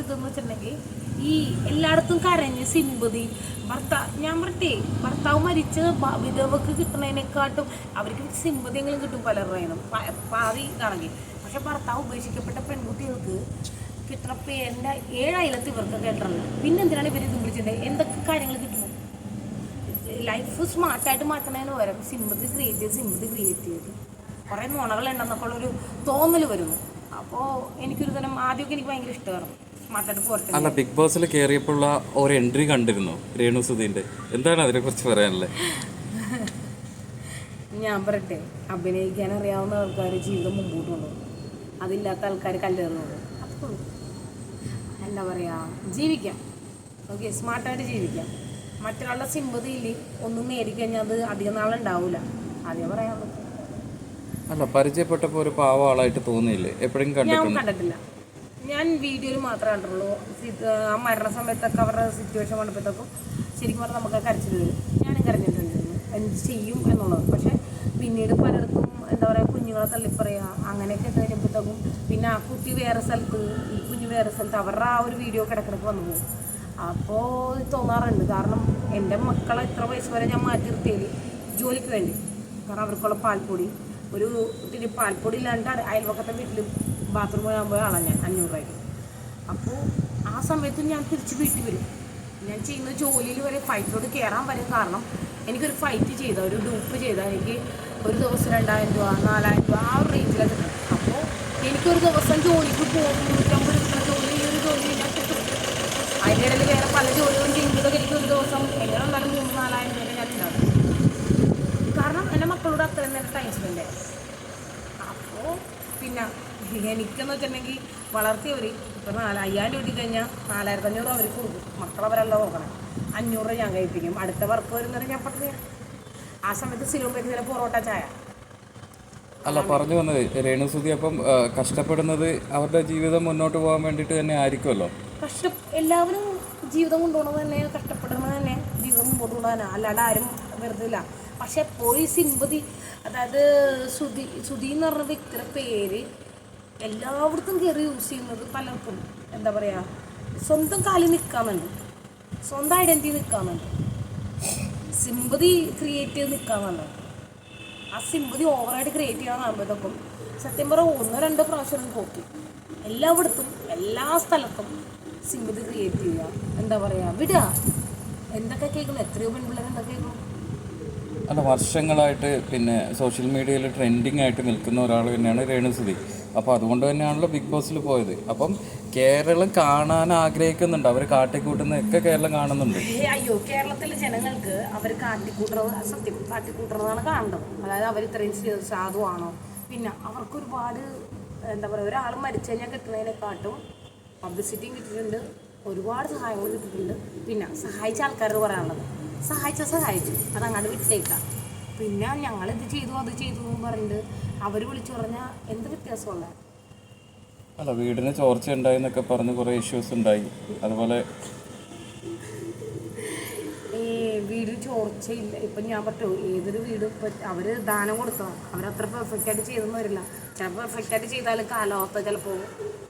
ഒരു ഇതെന്ന് വെച്ചിട്ടുണ്ടെങ്കിൽ ഈ എല്ലായിടത്തും കരഞ്ഞ് സിമ്പതി. ഭർത്താവ് ഞാൻ പറട്ടെ ഭർത്താവ് മരിച്ച് വിധവക്ക് കിട്ടുന്നതിനെക്കാട്ടും അവർക്ക് സിമ്പതിയെങ്കിലും കിട്ടും പലരുടെയും. പാതി ആണെങ്കിൽ. പക്ഷെ ഭർത്താവ് ഉപേക്ഷിക്കപ്പെട്ട പെൺകുട്ടികൾക്ക് കിട്ടുന്ന പേരിന്റെ ഏഴായിരത്തി ഇവർക്ക് കേട്ടിട്ടുണ്ട്. പിന്നെ എന്തിനാണ് ഇവർ ഇത് വിളിച്ചത് എന്തൊക്കെ കാര്യങ്ങൾ കിട്ടുന്നത് ലൈഫ് സ്മാർട്ടായിട്ട് മാറ്റുന്നതിന് പകരം സിമ്പതി ക്രിയേറ്റ് ചെയ്ത് സിമ്പതി ക്രിയേറ്റ് ചെയ്ത്. കുറേ നുണകൾ ഉണ്ടെന്നൊക്കെ ഉള്ളൊരു തോന്നൽ വരുന്നു. അപ്പോൾ എനിക്കൊരു തരം ആദ്യമൊക്കെ എനിക്ക് ഭയങ്കര ഇഷ്ടമായിരുന്നു. അല്ല ബിഗ് ബോസിൽ കയറിയപ്പോഴുള്ള ഒരു എൻട്രി കണ്ടിരുന്നു രേണു സുധീന്റെ എന്താണ് അതിനെ കുറിച്ച് പറയാനല്ലേ ഞാൻ പറയട്ടെ അഭിനയിക്കാൻ അറിയാവുന്ന ആൾക്കാർ ജീവിതം മുമ്പോട്ട് കൊണ്ടുപോകും. അതില്ലാത്ത ആൾക്കാർ കല്ലേറുന്നു എന്താ പറയാ ജീവിക്കാം. ഓക്കെ സ്മാർട്ടായിട്ട് ജീവിക്കാം. മറ്റൊരാളുടെ സിമ്പതിയിൽ ഒന്നും നേടിക്കഴിഞ്ഞാൽ അത് അധികം നാളുണ്ടാവില്ല അതേ പറയാനുള്ളൂ അല്ല പരിചയപ്പെട്ടപ്പോൾ ഒരു പാവ ആളായിട്ട് തോന്നിയില്ലേ? എപ്പോഴും കണ്ടിട്ടില്ല. ഞാൻ വീഡിയോയിൽ മാത്രമേ കണ്ടുള്ളൂ ആ മരണ സമയത്തൊക്കെ അവരുടെ സിറ്റുവേഷൻ കണ്ടപ്പോഴത്തേക്കും ശരിക്കും പറഞ്ഞാൽ നമുക്ക് കരച്ചിൽ വരും. ഞാനും കരഞ്ഞിട്ടുണ്ടായിരുന്നു എന്ത് ചെയ്യും എന്നുള്ളത്. പക്ഷേ പിന്നീട് പലർക്കും എന്താ പറയുക കുഞ്ഞുങ്ങളെ തള്ളിപ്പറയുക അങ്ങനെയൊക്കെ കഴിഞ്ഞപ്പോഴത്തേക്കും പിന്നെ ആ കുട്ടി വേറെ സ്ഥലത്ത് ഈ കുഞ്ഞ് വേറെ സ്ഥലത്ത് അവരുടെ ആ ഒരു വീഡിയോ കിടക്കിടക്ക് വന്നു പോകും. അപ്പോൾ തോന്നാറുണ്ട്. കാരണം എന്റെ മക്കളെ ഇത്ര വയസ്സ് വരെ ഞാൻ മാറ്റി നിർത്തിയത് ജോലിക്ക് വേണ്ടി. കാരണം അവർക്കുള്ള പാൽപ്പൊടി. ഒരു പിന്നെ പാൽപ്പൊടി ഇല്ലാണ്ട് അയ- അയൽവക്കത്തെ വീട്ടിൽ ബാത്റൂം പോകാൻ പോയ ആളാണ് ഞാൻ അഞ്ഞൂറ് രൂപയ്ക്ക്. അപ്പോൾ ആ സമയത്ത് ഞാൻ തിരിച്ച് വീട്ടിൽ വരും. ഞാൻ ചെയ്യുന്ന ജോലിയിൽ വരെ ഫൈറ്റിലോട്ട് കയറാൻ വരും. കാരണം എനിക്കൊരു ഫൈറ്റ് ചെയ്ത ഒരു ഡൂപ്പ് ചെയ്താൽ എനിക്ക് ഒരു ദിവസം രണ്ടായിരം രൂപ നാലായിരം രൂപ ആ ഒരു റേഞ്ചിലൊക്കെ കിട്ടും അപ്പോൾ എനിക്കൊരു ദിവസം ജോലിക്ക് പോകും. നൂറ്റമ്പത് കിട്ടുന്ന ജോലി ഈ ഒരു ജോലി ഞാൻ കിട്ടും അതിന്റെ ഇടയിൽ വേറെ പല ജോലികളും ചെയ്യുമ്പോഴൊക്കെ എനിക്ക് ഒരു ദിവസം എങ്ങനെ വന്നാലും മൂന്ന് നാലായിരം രൂപ ഞാൻ ഉണ്ടാകും കാരണം എന്റെ മക്കളോട് അത്രയും നേരം ടൈം സ്പെൻഡ് ചെയ്യാം. അപ്പോൾ പിന്നെ എനിക്കെന്ന് വെച്ചിട്ടുണ്ടെങ്കിൽ വളർത്തിയവർ ഇപ്പോൾ നാല് അയ്യായിരം രൂപ കഴിഞ്ഞാൽ നാലായിരത്തി അഞ്ഞൂറ് അവർക്ക് കൊടുക്കും. മക്കളവരല്ല നോക്കണം. അഞ്ഞൂറ് രൂപ ഞാൻ കഴിപ്പിക്കും. അടുത്ത വർക്ക് വരുന്നത് ഞാൻ പറഞ്ഞു ആ സമയത്ത് സിലോമ്പേക്ക് ചില പൊറോട്ട ചായ. അല്ല പറഞ്ഞു വന്നത് രേണുസുതി അപ്പം കഷ്ടപ്പെടുന്നത് അവരുടെ ജീവിതം മുന്നോട്ട് പോകാൻ വേണ്ടിയിട്ട് തന്നെ ആയിരിക്കുമല്ലോ? കഷ്ട എല്ലാവരും ജീവിതം കൊണ്ടുപോകണത് തന്നെ കഷ്ടപ്പെടുന്നത് തന്നെ ജീവിതം മുമ്പോട്ട് കൊണ്ടുപോകാനാണ് അല്ലാതെ ആരും വെറുതെ ഇല്ല. പക്ഷെ പോയി സിമ്പതി അതായത് സുധി സുധി എന്ന് പറഞ്ഞ വ്യക്തിയുടെ പേര് എല്ലായിടത്തും കയറി യൂസ് ചെയ്യുന്നത് പലർക്കും എന്താ പറയുക സ്വന്തം കാലിൽ നിൽക്കാന്നുണ്ട് സ്വന്തം ഐഡന്റിറ്റി വേണ്ടി. സിമ്പതി ക്രിയേറ്റ് ചെയ്ത് വേണ്ടി. ആ സിമ്പതി ഓവറായിട്ട് ക്രിയേറ്റ് ചെയ്യാനാകുമ്പോഴത്തേക്കും സത്യം പറഞ്ഞാൽ ഒന്നോ രണ്ടോ പ്രാവശ്യം നോക്കി. എല്ലായിടത്തും എല്ലാ സ്ഥലത്തും സിമ്പതി ക്രിയേറ്റ് ചെയ്യുക. എന്താ പറയുക വിടുക. എന്തൊക്കെ കേൾക്കുന്നു? എത്രയോ പെൺപിള്ളേർ എന്തൊക്കെ കേൾക്കുന്നു? അല്ല വർഷങ്ങളായിട്ട് പിന്നെ സോഷ്യൽ മീഡിയയിൽ ട്രെൻഡിങ് ആയിട്ട് നിൽക്കുന്ന ഒരാൾ തന്നെയാണ് രേണു സുധി. അപ്പോൾ അതുകൊണ്ട് തന്നെയാണല്ലോ ബിഗ് ബോസിൽ പോയത്. അപ്പം കേരളം കാണാൻ ആഗ്രഹിക്കുന്നുണ്ട്. അവർ കാട്ടിക്കൂട്ടുന്നതൊക്കെ കേരളം കാണുന്നുണ്ട്. അയ്യോ കേരളത്തിലെ ജനങ്ങൾക്ക് അവർ കാട്ടിക്കൂട്ടുന്നത് സത്യം. കാട്ടിക്കൂട്ടുന്നതാണ് കാണുന്നത്. അതായത് അവർ ഇത്രയും സാധുവാണോ? പിന്നെ അവർക്ക് ഒരുപാട് എന്താ പറയുക ഒരാൾ മരിച്ചു കഴിഞ്ഞാൽ കിട്ടുന്നതിനെക്കാട്ടും പബ്ലിസിറ്റിയും കിട്ടിയിട്ടുണ്ട്. ഒരുപാട് സഹായങ്ങൾ കിട്ടിയിട്ടുണ്ട്. പിന്നെ സഹായിച്ച ആൾക്കാരോട് പറയാനുള്ളത്. സഹായിച്ച സഹായിച്ചു. അത് അങ്ങോട്ട് വിട്ടേക്കാം. പിന്നെ ഞങ്ങൾ ഇത് ചെയ്തു അത് ചെയ്തു എന്ന് പറഞ്ഞിട്ട് അവർ വിളിച്ചു പറഞ്ഞാൽ എന്ത് വ്യത്യാസമുള്ള അല്ല വീടിന് ചോർച്ച ഉണ്ടായി എന്നൊക്കെ പറഞ്ഞ് കുറേ ഇഷ്യൂസ് ഉണ്ടായി. അതുപോലെ ഈ വീട് ചോർച്ചയില്ല. ഇപ്പം ഞാൻ പറ്റൂ ഏതൊരു വീട് ഇപ്പം അവർ ദാനം കൊടുത്തതാണ് അവരത്ര പെർഫെക്റ്റ് ആയിട്ട് ചെയ്തെന്ന് വരില്ല. ചിലപ്പോൾ പെർഫെക്റ്റ് ആയിട്ട് ചെയ്താൽ കാലാവസ്ഥ ചിലപ്പോൾ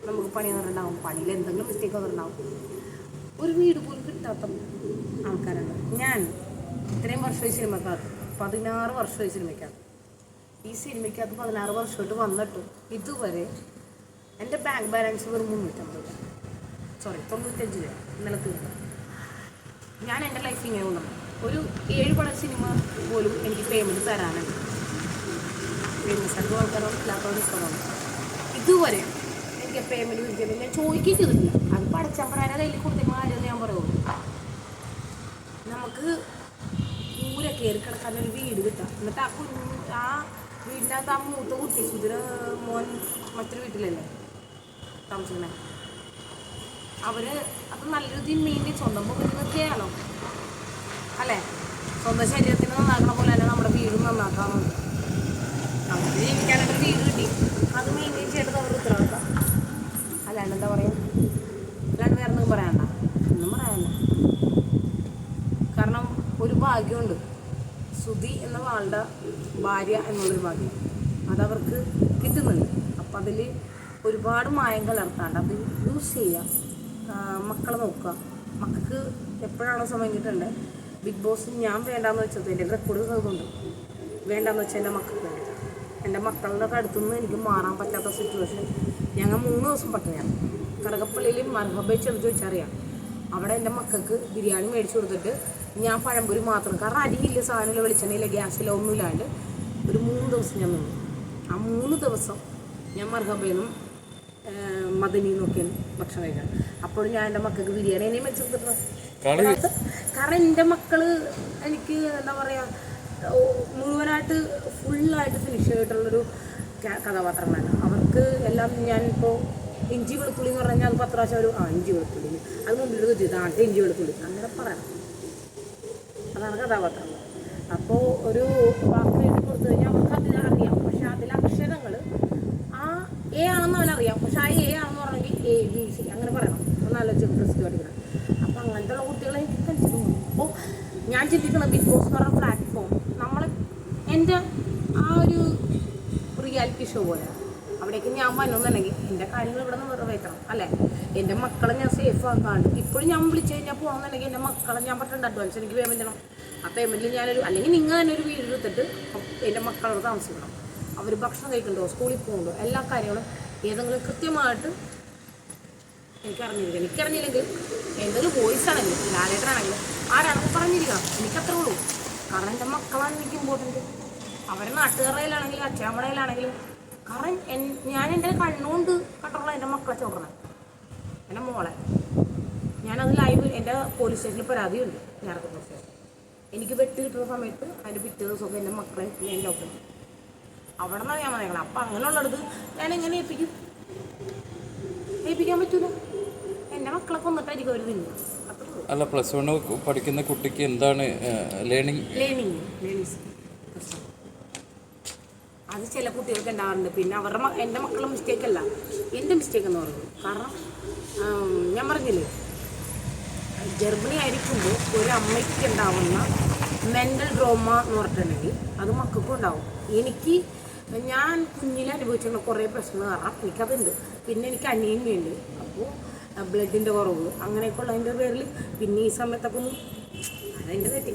നമുക്ക് പണി വന്നിട്ടുണ്ടാവും. പണിയിൽ എന്തെങ്കിലും മിസ്റ്റേക്ക് വന്നിട്ടുണ്ടാവും. ഒരു വീട് പോലും കിട്ടാത്ത ആൾക്കാരുണ്ട്. ഞാൻ ഇത്രയും വർഷമായി സിനിമക്കകത്ത് പതിനാറ് വർഷമായി സിനിമയ്ക്കാണ് ഈ സിനിമയ്ക്കകത്ത് പതിനാറ് വർഷമായിട്ട് വന്നിട്ട് ഇതുവരെ എന്റെ ബാങ്ക് ബാലൻസ് വെറും മുന്നൂറ്റമ്പത് രൂപ. സോറി തൊണ്ണൂറ്റഞ്ച് രൂപ ഇന്നലെ തീർന്നു. ഞാൻ എന്റെ ലൈഫ് ഇങ്ങനെ കൊണ്ടുവന്നു. ഒരു ഏഴ് പട സിനിമ പോലും എനിക്ക് പേയ്മെന്റ് തരാനുണ്ട് സ്ഥലത്ത് ആയിട്ട് ആൾക്കാരോ ഇല്ലാത്തവർ ഇഷ്ടമാണ്. ഇതുവരെ എനിക്ക് പേയ്മെന്റ് വിളിക്കുന്നത് ഞാൻ ചോദിക്കുകയും ചെയ്തിട്ടില്ല. അത് പടച്ചമ്പറാനെ കയ്യിൽ കൊടുത്തേക്കുന്ന മാറിയെന്ന് ഞാൻ പറയുള്ളൂ നമുക്ക് പൂര കയറി കിടക്കാൻ ഒരു വീട് കിട്ടാം. എന്നിട്ട് ആ കുഞ്ഞു ആ വീടിനകത്ത് ആ മൂത്ത കുട്ടി സുധിര മോൻ മറ്റൊരു വീട്ടിലല്ലേ താമസിക്കണേ. അവർ അത് നല്ല രീതിയിൽ സ്വന്തം ചെയ്യാലോ അല്ലേ? സ്വന്തം ശരീരത്തിന് നന്നാക്കണ പോലെ തന്നെ നമ്മുടെ വീടും നന്നാക്കാമെന്ന് നമുക്ക് ജീവിക്കാനൊരു വീട് കിട്ടി. അത് മെയിന്റെയിൻ ചെയ്യേണ്ടത് അവർ ഉത്തരവാദിത്തം. അല്ലാണ്ട് എന്താ പറയുക അല്ലാണ്ട് വേറെ ഒന്നും പറയണ്ട ഒന്നും കാരണം ഒരു ഭാഗ്യമുണ്ട്. സുധി എന്ന ആളുടെ ഭാര്യ എന്നുള്ളൊരു ഭാഗ്യം. അതവർക്ക് കിട്ടുന്നുണ്ട്. അപ്പം അതിൽ ഒരുപാട് മായം കലർത്താണ്ട് അത് യൂസ് ചെയ്യുക മക്കളെ നോക്കുക. മക്കൾക്ക് എപ്പോഴാണോ സമയം കിട്ടേണ്ടത് ബിഗ് ബോസ് ഞാൻ വേണ്ടാന്ന് വെച്ചത് എന്റെ റെക്കോർഡ് ചെയ്തുകൊണ്ട് വേണ്ടാന്ന് വെച്ചാൽ എന്റെ മക്കൾക്ക് വേണ്ടി. എന്റെ മക്കളുടെ അടുത്തുനിന്ന് എനിക്ക് മാറാൻ പറ്റാത്ത സിറ്റുവേഷൻ ഞങ്ങൾ മൂന്ന് ദിവസം പട്ടിണിയാണ്. കടകപ്പള്ളിയിൽ മർഹബ ചെന്ന് ചോദിച്ചറിയാം അവിടെ എന്റെ മക്കൾക്ക് ബിരിയാണി മേടിച്ചു കൊടുത്തിട്ട് ഞാൻ പഴംപൊരി മാത്രം. കാരണം അരിയില്ല സാധനമില്ല വെളിച്ചെണ്ണയില്ല ഗ്യാസില്ല ഒന്നുമില്ലാണ്ട് ഒരു മൂന്ന് ദിവസം ഞാൻ നിന്നു. ആ മൂന്ന് ദിവസം ഞാൻ മർഹബയിൽ മദനിയും മദനി നോക്കിയാണ് ഭക്ഷണം കഴിക്കാൻ. അപ്പോൾ ഞാൻ എന്റെ മക്കൾക്ക് ബിരിയാണി തന്നെ മേടിച്ചു കൊടുത്തിട്ടുണ്ട് കാരണം എന്റെ മക്കൾ എനിക്ക് എന്താ പറയുക മുഴുവനായിട്ട് ഫുള്ളായിട്ട് ഫിനിഷ് ചെയ്തിട്ടുള്ളൊരു കഥാപാത്രങ്ങളാണ്. അവർക്ക് എല്ലാം ഞാനിപ്പോൾ ഇഞ്ചി വെളുത്തുള്ളി എന്ന് പറഞ്ഞാൽ അത് പത്ത് പ്രാവശ്യം ഒരു ആ ഇഞ്ചി വെളുത്തുള്ളി. അത് മുമ്പിൽ നാട്ടിൽ ഇഞ്ചി വെളുത്തുള്ളി. അങ്ങനെ പറയാം അതാണ് കഥാപാത്രം. അപ്പോൾ ഒരു വാക്ക് എഴുതി കൊടുത്തു കഴിഞ്ഞാൽ അവർക്ക് അതിൽ അറിയാം. പക്ഷെ അതിലെ അക്ഷരങ്ങൾ ആ എ ആണെന്ന് അവനറിയാം പക്ഷെ ആ എ ആണെന്ന് പറഞ്ഞെങ്കിൽ എ ബി സി അങ്ങനെ പറയണം. ഒന്ന് ആലോചിച്ച് ക്രിസ്തു പഠിക്കണം അപ്പോൾ അങ്ങനത്തെ ഉള്ള കുട്ടികളെ എനിക്ക് ടെൻഷൻ അപ്പോൾ ഞാൻ ചിന്തിക്കുന്ന ബിഗ് ബോസ് എന്ന് പറഞ്ഞ പ്ലാറ്റ്ഫോം നമ്മൾ എന്റെ ആ ഒരു റിയാലിറ്റി ഷോ പോലെ അവിടേക്ക് ഞാൻ വന്നുന്നുണ്ടെങ്കിൽ എന്റെ കാര്യങ്ങൾ ഇവിടെ നിന്ന് നിറവേറ്റണം അല്ലേ? എന്റെ മക്കളെ ഞാൻ സേഫ് ആക്കാണ്ട്. ഇപ്പോഴും ഞാൻ വിളിച്ചു കഴിഞ്ഞാൽ പോകണമെന്നുണ്ടെങ്കിൽ എന്റെ മക്കളെ ഞാൻ പറഞ്ഞിട്ടുണ്ട് അഡ്വാൻസ് എനിക്ക് പേയ്മെന്റ് ചെയ്യണം ആ പേയ്മെന്റിൽ ഞാനൊരു അല്ലെങ്കിൽ നിങ്ങൾ തന്നെ ഒരു വീട് എടുത്തിട്ട് എന്റെ മക്കളോട് താമസിക്കണം. അവർ ഭക്ഷണം കഴിക്കണ്ടോ? സ്കൂളിൽ പോകുന്നുണ്ടോ എല്ലാ കാര്യങ്ങളും ഏതെങ്കിലും കൃത്യമായിട്ട് എനിക്കറിഞ്ഞിരിക്കണം എനിക്കറിഞ്ഞില്ലെങ്കിൽ എന്തെങ്കിലും വോയിസ് ആണെങ്കിലും ലാലേട്ടനാണെങ്കിലും ആരാണെങ്കിലും പറഞ്ഞിരിക്കണം. എനിക്കത്രേ ഉള്ളൂ. കാരണം എന്റെ മക്കളാണ് എനിക്ക് ഇമ്പോർട്ടന്റ് അവരെ നാട്ടുകാരയിലാണെങ്കിലും അച്ഛാമ്മടയിലാണെങ്കിലും കാരണം ഞാൻ എന്റെ കണ്ണുകൊണ്ട് കണ്ടുള്ള എന്റെ മക്കളെ ചോറണം എന്റെ മോളെ. ഞാനത് ലൈവ് എന്റെ പോലീസ് സ്റ്റേഷനിൽ പരാതിയുണ്ട്. നേരത്തെ പോലീസ് സ്റ്റേഷൻ എനിക്ക് വെട്ട് കിട്ടുന്ന സമയത്ത് അതിന്റെ പിറ്റേ ദിവസമൊക്കെ എന്റെ മക്കളെ ഞാൻ ചോക്കണം അവിടെ നിന്നാണ് ഞാൻ വന്നേക്കണം? അപ്പം അങ്ങനെയുള്ളത് ഞാൻ എങ്ങനെ ഏൽപ്പിക്കും? ഏൽപ്പിക്കാൻ പറ്റൂല. എന്റെ മക്കളെ കൊന്നിട്ടായിരിക്കും അവർ തിന്നു അല്ല പ്ലസ് വൺ പഠിക്കുന്ന കുട്ടിക്ക് എന്താണ് ലേണിംഗ് ലേണിംഗ് ലേണിങ്സ് അത് ചില കുട്ടികൾക്ക് ഉണ്ടാവാറുണ്ട്. പിന്നെ അവരുടെ എന്റെ മക്കളുടെ മിസ്റ്റേക്ക് അല്ല. എന്റെ മിസ്റ്റേക്ക് എന്ന് പറയുന്നത്. കാരണം ഞാൻ പറഞ്ഞില്ലേ? ഗർഭിണി ആയിരിക്കുമ്പോൾ ഒരു അമ്മയ്ക്ക് ഉണ്ടാവുന്ന മെന്റൽ ഡ്രോമ എന്ന് പറഞ്ഞിട്ടുണ്ടെങ്കിൽ അത് മക്കൾക്കും ഉണ്ടാവും. എനിക്ക് ഞാൻ കുഞ്ഞിനെ അനുഭവിച്ചിരുന്ന കുറേ പ്രശ്നങ്ങൾ കാരണം എനിക്കതുണ്ട്. പിന്നെ എനിക്ക് അനിയനുണ്ട് അപ്പോൾ ബ്ലഡിന്റെ കുറവ് അങ്ങനെയൊക്കെ ഉള്ളതിന്റെ പേരിൽ പിന്നെ ഈ സമയത്തൊക്കെ ഒന്ന് അതെന്റെ തെറ്റി.